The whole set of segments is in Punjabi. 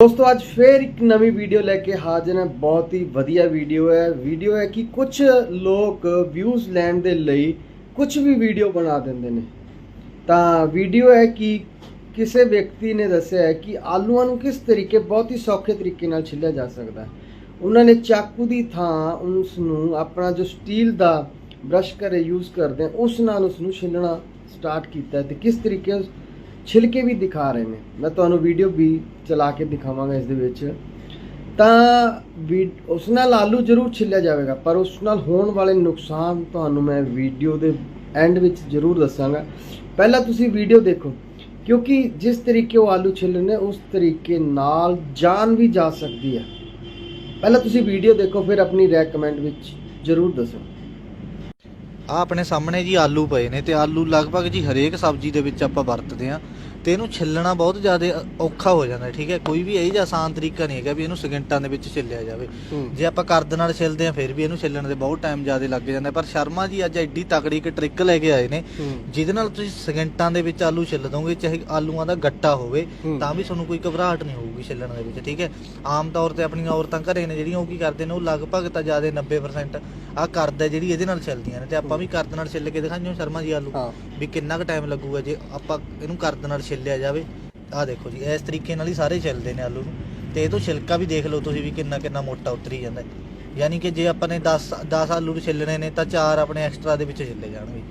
ਦੋਸਤੋ, ਅੱਜ ਫੇਰ ਇੱਕ ਨਵੀਂ ਵੀਡੀਓ ਲੈ ਕੇ ਹਾਜ਼ਰ ਹਾਂ। ਬਹੁਤ ਹੀ ਵਧੀਆ ਵੀਡੀਓ ਹੈ। ਵੀਡੀਓ ਹੈ ਕਿ ਕੁਝ ਲੋਕ ਵਿਊਜ਼ ਲੈਣ ਦੇ ਲਈ ਕੁਝ ਵੀ ਵੀਡੀਓ ਬਣਾ ਦਿੰਦੇ ਨੇ। ਤਾਂ ਵੀਡੀਓ ਹੈ ਕਿ ਕਿਸੇ ਵਿਅਕਤੀ ਨੇ ਦੱਸਿਆ ਹੈ ਕਿ ਆਲੂਆਂ ਨੂੰ ਕਿਸ ਤਰੀਕੇ, ਬਹੁਤ ਹੀ ਸੌਖੇ ਤਰੀਕੇ ਨਾਲ ਛਿੱਲਿਆ ਜਾ ਸਕਦਾ ਹੈ। ਉਹਨਾਂ ਨੇ ਚਾਕੂ ਦੀ ਥਾਂ ਉਸ ਨੂੰ ਆਪਣਾ ਜੋ ਸਟੀਲ ਦਾ ਬ੍ਰਸ਼ ਕਰੇ ਯੂਜ਼ ਕਰਦੇ ਉਸ ਨਾਲ ਉਸ ਨੂੰ ਛਿੱਲਣਾ ਸਟਾਰਟ ਕੀਤਾ ਹੈ। ਤੇ ਕਿਸ ਤਰੀਕੇ ਉਸ ਛਿਲਕੇ ਵੀ ਦਿਖਾ ਰਹੇ ਨੇ। ਮੈਂ ਤੁਹਾਨੂੰ ਵੀਡੀਓ ਵੀ ਚਲਾ ਕੇ ਦਿਖਾਵਾਂਗਾ ਇਸ ਦੇ ਵਿੱਚ। ਤਾਂ ਵੀ ਉਸ ਨਾਲ ਆਲੂ ਜ਼ਰੂਰ ਛਿੱਲਿਆ ਜਾਵੇਗਾ, ਪਰ ਉਸ ਨਾਲ ਹੋਣ ਵਾਲੇ ਨੁਕਸਾਨ ਤੁਹਾਨੂੰ ਮੈਂ ਵੀਡੀਓ ਦੇ ਐਂਡ ਵਿੱਚ ਜ਼ਰੂਰ ਦੱਸਾਂਗਾ। ਪਹਿਲਾਂ ਤੁਸੀਂ ਵੀਡੀਓ ਦੇਖੋ, ਕਿਉਂਕਿ ਜਿਸ ਤਰੀਕੇ ਉਹ ਆਲੂ ਛਿੱਲਣੇ ਨੇ, ਉਸ ਤਰੀਕੇ ਨਾਲ ਜਾਨ ਵੀ ਜਾ ਸਕਦੀ ਹੈ ਪਹਿਲਾਂ ਤੁਸੀਂ ਵੀਡੀਓ ਦੇਖੋ, ਫਿਰ ਆਪਣੀ ਰਾਏ ਵਿੱਚ ਜ਼ਰੂਰ ਦੱਸੋ। ਆ ਆਪਣੇ ਸਾਹਮਣੇ ਜੀ ਆਲੂ ਪਏ ਨੇ ਤੇ ਆਲੂ ਲਗਭਗ ਜੀ ਹਰੇਕ ਸਬਜ਼ੀ ਦੇ ਵਿੱਚ ਆਪਾਂ ਵਰਤਦੇ ਆ ਤੇ ਇਹਨੂੰ ਛਿੱਲਣਾ ਬਹੁਤ ਜ਼ਿਆਦਾ ਔਖਾ ਹੋ ਜਾਂਦਾ ਠੀਕ ਹੈ? ਕੋਈ ਵੀ ਇਹ ਜਿਹਾ ਆਸਾਨ ਤਰੀਕਾ ਨਹੀਂ ਹੈਗਾ ਵੀ ਇਹਨੂੰ ਸਕਿੰਟਾਂ ਦੇ ਵਿੱਚ ਛਿੱਲਿਆ ਜਾਵੇ। ਜੇ ਆਪਾਂ ਕਰਦ ਨਾਲ ਛਿੱਲਦੇ ਆ ਫਿਰ ਵੀ ਇਹਨੂੰ ਛਿੱਲਣ ਦੇ ਬਹੁਤ ਟਾਈਮ ਜ਼ਿਆਦਾ ਲੱਗ ਜਾਂਦਾ। ਪਰ ਸ਼ਰਮਾ ਜੀ ਅੱਜ ਐਡੀ ਤਕੜੀ ਇੱਕ ਟ੍ਰਿਕ ਲੈ ਕੇ ਆਏ ਨੇ ਜਿਹਦੇ ਨਾਲ ਤੁਸੀਂ ਸਕਿੰਟਾਂ ਦੇ ਵਿੱਚ ਆਲੂ ਛਿੱਲ ਦੋਗੇ ਚਾਹੇ ਆਲੂਆਂ ਦਾ ਗੱਟਾ ਹੋਵੇ। ਤਾਂ ਵੀ ਤੁਹਾਨੂੰ ਕੋਈ ਘਬਰਾਹਟ ਨਹੀਂ ਹੋਊਗੀ ਛਿੱਲਣ ਦੇ ਵਿੱਚ ਠੀਕ ਹੈ? ਆਮ ਤੌਰ ਤੇ ਆਪਣੀਆਂ ਔਰਤਾਂ ਘਰੇ ਨੇ ਜਿਹੜੀਆਂ ਉਹ ਕੀ ਕਰਦੇ ਨੇ? ਉਹ ਲਗਭਗ ਤਾਂ ਜ਼ਿਆਦਾ 90% ਆ ਕਰਦ ਜਿਹੜੀ ਇਹਦੇ ਨਾਲ ਛਿੱਲਦੀਆਂ ਨੇ ਤੇ ਆਪਾਂ ਵੀ ਕਰਦ ਨਾਲ ਛਿੱਲ ਕੇ ਦਿਖਾਈਓ ਸ਼ਰਮਾ ਜੀ ਆਲੂ ਹਾਂ। ਵੀ ਕਿੰਨਾ ਕੁ ਟਾਈਮ ਲੱਗੂਗਾ ਜੇ ਆਪਾਂ ਇਹਨੂੰ ਕਰਦ ਨਾਲ ਛਿੱਲਿਆ ਜਾਵੇ। ਆਹ ਦੇਖੋ ਜੀ ਇਸ ਤਰੀਕੇ ਨਾਲ ਹੀ ਸਾਰੇ ਛਿੱਲਦੇ ਨੇ ਆਲੂ ਨੂੰ। ਤੇ ਇਹ ਤੋਂ ਛਿਲਕਾ ਵੀ ਦੇਖ ਲਓ ਤੁਸੀਂ ਵੀ ਕਿੰਨਾ ਕਿੰਨਾ ਮੋਟਾ ਉਤਰੀ ਜਾਂਦਾ ਹੈ। ਯਾਨੀ ਕਿ ਜੇ ਆਪਾਂ ਨੇ 10 10 ਆਲੂ ਛਿੱਲਣੇ ਨੇ ਤਾਂ 4 ਆਪਣੇ ਐਕਸਟਰਾ ਦੇ ਵਿੱਚ ਛਿੱਲੇ ਜਾਣਗੇ।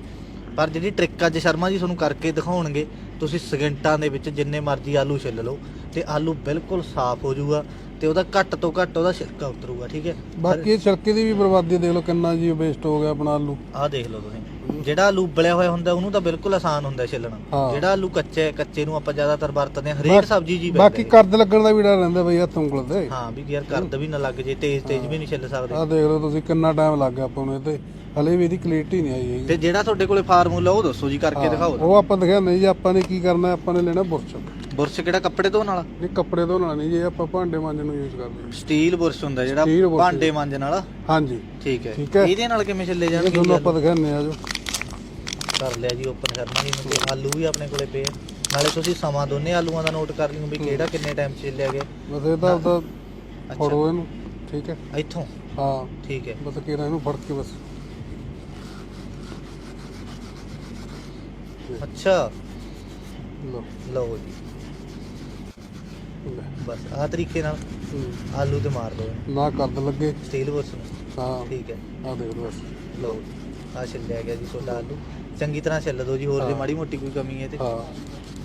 ਪਰ ਜਿਹੜੀ ਟ੍ਰਿਕ ਅੱਜ ਸ਼ਰਮਾ ਜੀ ਤੁਹਾਨੂੰ ਕਰਕੇ ਦਿਖਾਉਣਗੇ ਤੁਸੀਂ ਸਕਿੰਟਾਂ ਦੇ ਵਿੱਚ ਜਿੰਨੇ ਮਰਜ਼ੀ ਆਲੂ ਛਿੱਲ ਲਓ। ਤੇ ਆਲੂ ਬਿਲਕੁਲ ਸਾਫ਼ ਹੋ ਜਾਊਗਾ ਤੇ ਉਹਦਾ ਘੱਟ ਤੋਂ ਘੱਟ ਉਹਦਾ ਛਿਲਕਾ ਉਤਰੂਗਾ ਠੀਕ ਹੈ? ਬਾਕੀ ਇਹ ਛਿਲਕੇ ਦੀ ਵੀ ਬਰਬਾਦੀ ਦੇਖ ਲਓ ਕਿੰਨਾ ਜੀ ਵੇਸਟ ਹੋ ਗਿਆ ਆਪਣਾ ਆਲੂ। ਆਹ ਦੇਖ ਲਓ ਤੁਸੀਂ ਜਿਹੜਾ ਆਲੂ ਉਬਲਿਆ ਹੋਇਆ ਹੁੰਦਾ ਉਹਨੂੰ ਤਾਂ ਬਿਲਕੁਲ ਆਸਾਨ ਹੁੰਦਾ ਛਿੱਲਣਾ। ਹਾਂ। ਜਿਹੜਾ ਆਲੂ ਕੱਚਾ ਹੈ ਕੱਚੇ ਨੂੰ ਆਪਾਂ ਜ਼ਿਆਦਾਤਰ ਵਰਤਦੇ ਹਾਂ ਹਰੇਕ ਬਾਕੀ- ਸਬਜ਼ੀ ਜੀ ਬਾਕੀ ਕਰਦ ਲੱਗਣ ਦਾ ਵੀ ਡਰ ਰਹਿੰਦਾ ਬਈ ਹੱਥ ਉਂਗਲ ਤੇ ਹਾਂ ਵੀ ਯਾਰ ਕਰਦ ਵੀ ਨਾ ਲੱਗ ਜੇ ਤੇਜ਼ ਤੇਜ਼ ਵੀ ਨਹੀਂ ਛਿੱਲ ਸਕਦੇ। ਆਹ ਦੇਖ ਲਓ ਤੁਸੀਂ ਕਿੰਨਾ ਟਾਈਮ ਲੱਗ ਗਿਆ ਆਪਾਂ ਨੂੰ ਇਹ ਤੇ ਹਲੇ ਵੀ ਇਹਦੀ ਕਲੀਅਰਟੀ ਨਹੀਂ ਆਈ ਹੈਗੀ। ਤੇ ਜਿਹੜਾ ਤੁਹਾਡੇ ਕੋਲੇ ਫਾਰਮੂਲਾ ਉਹ ਦੱਸੋ ਜੀ ਕਰਕੇ ਹਾਂ, ਦਿਖਾਓ। ਉਹ ਆਪਾਂ ਨਹੀਂ ਜੀ ਆਪਾਂ ਨੇ ਕੀ ਕਰਨਾ ਆਪਾਂ ਨੇ ਲੈਣਾ ਬੁਰਸ਼। ਬੁਰਸ਼ ਕਿਹੜਾ ਕੱਪੜੇ ਧੋਣ ਵਾਲਾ? ਨਹੀਂ ਕੱਪੜੇ ਧੋਣ ਵਾਲਾ ਨਹੀਂ ਜੀ ਆਪਾਂ ਭਾਂਡੇ ਮਾਂਜਣ ਨੂੰ ਯੂਜ਼ ਕਰਦੇ ਹਾਂ। ਸਟੀਲ ਬੁਰਸ਼ ਹੁੰਦਾ ਜਿਹੜਾ Steel। ਭਾਂਡੇ ਮਾਂਜਣ ਵਾਲਾ? ਹਾਂਜੀ। ਠੀਕ ਹੈ। ਠੀਕ ਹੈ। ਇਹਦੇ ਨਾਲ ਕਿਵੇਂ ਛਿੱਲੇ ਇਹ ਜਾਣਗੇ ਜੀ ਆਪਾਂ ਦਿਖਾਉਂਦੇ ਆ ਜੋ। ਕਰ ਲਿਆ ਜੀ ਓਪਨ ਕਰਨਾ ਜੀ ਤੇ ਆਲੂ ਵੀ ਆਪਣੇ ਕੋਲੇ ਪਏ ਆ। ਨਾਲੇ ਤੁਸੀਂ ਸਮਾਂ ਦੋਨੇ ਆਲੂਆਂ ਦਾ ਨੋਟ ਕਰ ਲਿਓ ਵੀ ਕਿਹੜਾ ਕਿੰਨੇ ਟਾਈਮ ਛਿੱਲਿਆ ਗਿਆ। ਬਸ ਇਹ ਤਾਂ ਉਹਦਾ ਅੱਛਾ। ਫੜੋ ਇਹਨੂੰ ਠੀਕ ਹੈ। ਇੱਥੋਂ? ਹਾਂ। ਠੀਕ ਹੈ। ਬਸ ਕਿਹੜਾ ਇਹਨੂੰ ਫੜ ਕੇ ਬਸ। ਅੱਛਾ। ਲਓ। ਲਓ ਜੀ। ਬਸ ਆਹ ਤਰੀਕੇ ਨਾਲ। ਆਲੂ ਤੇ ਮਾਰ ਇਹਨੂੰ, ਨਾ ਕਰਦ ਲੱਗੇ। ਸਟੀਲ ਬੁਰਸ਼ ਨੂੰ। ਹਾਂ। ਠੀਕ ਹੈ। ਆ ਦੇਖ ਲਓ ਬਸ। ਲਓ ਆ ਛਿੱਲਿਆ ਗਿਆ ਜੀ ਤੁਹਾਡਾ ਆਲੂ। ਚੰਗੀ ਤਰ੍ਹਾਂ ਛਿੱਲ ਦਿਓ ਜੀ ਹੋਰ ਜੇ। ਮਾੜੀ ਮੋਟੀ ਕੋਈ ਕਮੀ ਹੈ ਤੇ। ਹਾਂ।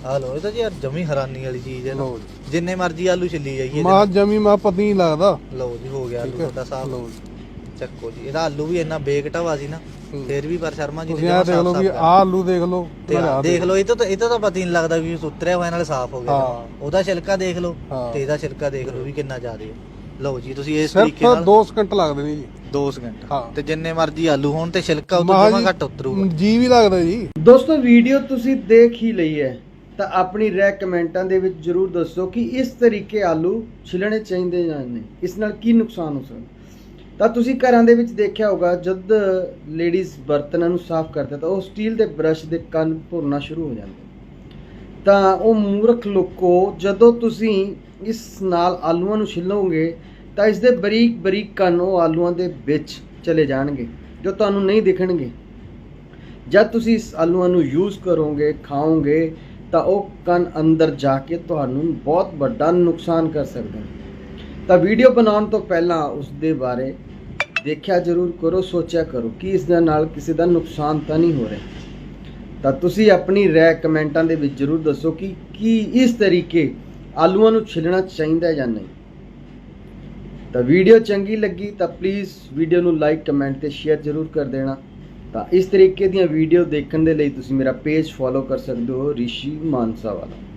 ਆ ਲਓ ਇਹ ਤਾਂ ਜੀ ਯਾਰ ਜਮੀ ਹੈਰਾਨੀ ਵਾਲੀ ਚੀਜ਼ ਹੈ ਨਾ। ਲਓ ਜੀ। ਜਿੰਨੇ ਮਰਜ਼ੀ ਆਲੂ ਛਿੱਲੀ ਜਾਈਏ ਮਾਂ ਜਮੀ ਮਾਂ ਪਤਾ ਨਹੀਂ ਲੱਗਦਾ। ਲਓ ਜੀ ਹੋ ਗਿਆ ਆਲੂ ਠੀਕ ਹੈ। ਤੁਹਾਡਾ ਸਾਫ਼। ਲਓ ਜੀ। ਚੱਕੋ ਜੀ ਇਹਦਾ ਆਲੂ ਵੀ ਇੰਨਾ ਬੇਕਟਾਵਾ ਸੀ ਨਾ। ਫੇਰ ਵੀ ਪਰ ਸ਼ਰਮਾ ਜੀ ਤੁਸੀਂ ਆ ਦੇਖ ਲਓ ਵੀ ਆਹ ਆਲੂ ਦੇਖ ਲਓ ਤੇ ਆਹ ਦੇਖ ਲਓ ਇਹ ਤਾਂ ਇਹ ਤਾਂ ਪਤਾ ਨਹੀਂ ਲੱਗਦਾ ਵੀ ਉਤਰਿਆ ਹੋਇਆ ਨਾਲ ਸਾਫ਼ ਹੋ ਗਿਆ ਹਾਂ। ਉਹਦਾ ਛਿਲਕਾ ਦੇਖ ਲਓ ਹਾਂ। ਤੇ ਇਹਦਾ ਛਿਲਕਾ ਦੇਖ ਲਓ ਵੀ ਕਿੰਨਾ ਜ਼ਿਆਦਾ ਹੈ। ਲਓ ਜੀ ਤੁਸੀਂ ਇਸ ਸਿਰਫ ਤਰੀਕੇ ਨਾਲ 2 ਸਕਿੰਟ ਲੱਗਦੇ ਨੇ ਜੀ। 2 ਸਕਿੰਟ। ਹਾਂ। ਤੇ ਜਿੰਨੇ ਮਰਜ਼ੀ ਆਲੂ ਹੋਣ ਤੇ ਛਿਲਕਾ ਉਦੋਂ ਮਹਾਂ ਜਮਾ ਘੱਟ ਉਤਰੂਗਾ। ਜੀ ਵੀ ਲੱਗਦਾ ਜੀ। ਦੋਸਤੋ ਵੀਡੀਓ ਤੁਸੀਂ ਦੇਖ ਹੀ ਲਈ ਹੈ ਤਾਂ ਆਪਣੀ ਰਾਏ ਕਮੈਂਟਾਂ ਦੇ ਵਿੱਚ ਜਰੂਰ ਦੱਸੋ ਕਿ ਇਸ ਤਰੀਕੇ ਆਲੂ ਛਿਲਣੇ ਚਾਹੀਦੇ ਜਾਂ ਨਹੀਂ। ਇਸ ਨਾਲ ਕੀ ਨੁਕਸਾਨ ਹੋ ਸਕਦਾ? ਤਾਂ ਤੁਸੀਂ ਘਰਾਂ ਦੇ ਵਿੱਚ ਦੇਖਿਆ ਹੋਗਾ ਜਦ ਲੇਡੀਜ਼ ਬਰਤਨਾਂ ਨੂੰ ਸਾਫ਼ ਕਰਦੇ ਤਾਂ ਉਹ ਸਟੀਲ ਦੇ ਬ੍ਰਸ਼ ਦੇ ਕੰਨ ਭੁਰਨਾ ਸ਼ੁਰੂ ਹੋ ਜਾਂਦੇ ਤਾਂ ਉਹ ਮੂਰਖ ਲੋਕੋ, ਜਦੋਂ ਤੁਸੀਂ ਇਸ ਨਾਲ ਆਲੂਆਂ ਨੂੰ ਛਿੱਲੋਗੇ, ਤਾਂ ਇਸ ਦੇ ਬਰੀਕ ਬਰੀਕ ਕੰਨ ਉਹ ਆਲੂਆਂ ਦੇ ਵਿੱਚ ਚਲੇ ਜਾਣਗੇ, ਜੋ ਤੁਹਾਨੂੰ ਨਹੀਂ ਦਿਖਣਗੇ। ਜਦ ਤੁਸੀਂ ਇਸ ਆਲੂਆਂ ਨੂੰ ਯੂਜ਼ ਕਰੋਗੇ, ਖਾਓਗੇ, ਤਾਂ ਉਹ ਕੰਨ ਅੰਦਰ ਜਾ ਕੇ ਤੁਹਾਨੂੰ ਬਹੁਤ ਵੱਡਾ ਨੁਕਸਾਨ ਕਰ ਸਕਦੇ ਨੇ। ਤਾਂ ਵੀਡੀਓ ਬਣਾਉਣ ਤੋਂ ਪਹਿਲਾਂ ਉਸ ਦੇ ਬਾਰੇ ਦੇਖਿਆ ਜ਼ਰੂਰ ਕਰੋ, ਸੋਚਿਆ ਕਰੋ ਕਿ ਇਸ ਦੇ ਨਾਲ ਕਿਸੇ ਦਾ ਨੁਕਸਾਨ ਤਾਂ ਨਹੀਂ ਹੋ ਰਿਹਾ। ਤਾਂ ਤੁਸੀਂ ਆਪਣੀ ਰਾਏ ਕਮੈਂਟਾਂ ਦੇ ਵਿੱਚ ਜ਼ਰੂਰ ਦੱਸੋ ਕਿ ਕੀ ਇਸ ਤਰੀਕੇ ਆਲੂਆਂ ਨੂੰ ਛਿੱਲਣਾ ਚਾਹੀਦਾ ਜਾਂ ਨਹੀਂ। ਤਾਂ ਵੀਡੀਓ ਚੰਗੀ ਲੱਗੀ ਤਾਂ ਪਲੀਜ਼ ਵੀਡੀਓ ਨੂੰ ਲਾਈਕ ਕਮੈਂਟ ਤੇ ਸ਼ੇਅਰ ਜ਼ਰੂਰ ਕਰ ਦੇਣਾ। ਤਾਂ ਇਸ ਤਰੀਕੇ ਦੀਆਂ ਵੀਡੀਓ ਦੇਖਣ ਦੇ ਲਈ ਤੁਸੀਂ ਮੇਰਾ ਪੇਜ ਫੋਲੋ ਕਰ ਸਕਦੇ ਹੋ, ਰਿਸ਼ੀ ਮਾਨਸਾ ਵਾਲਾ।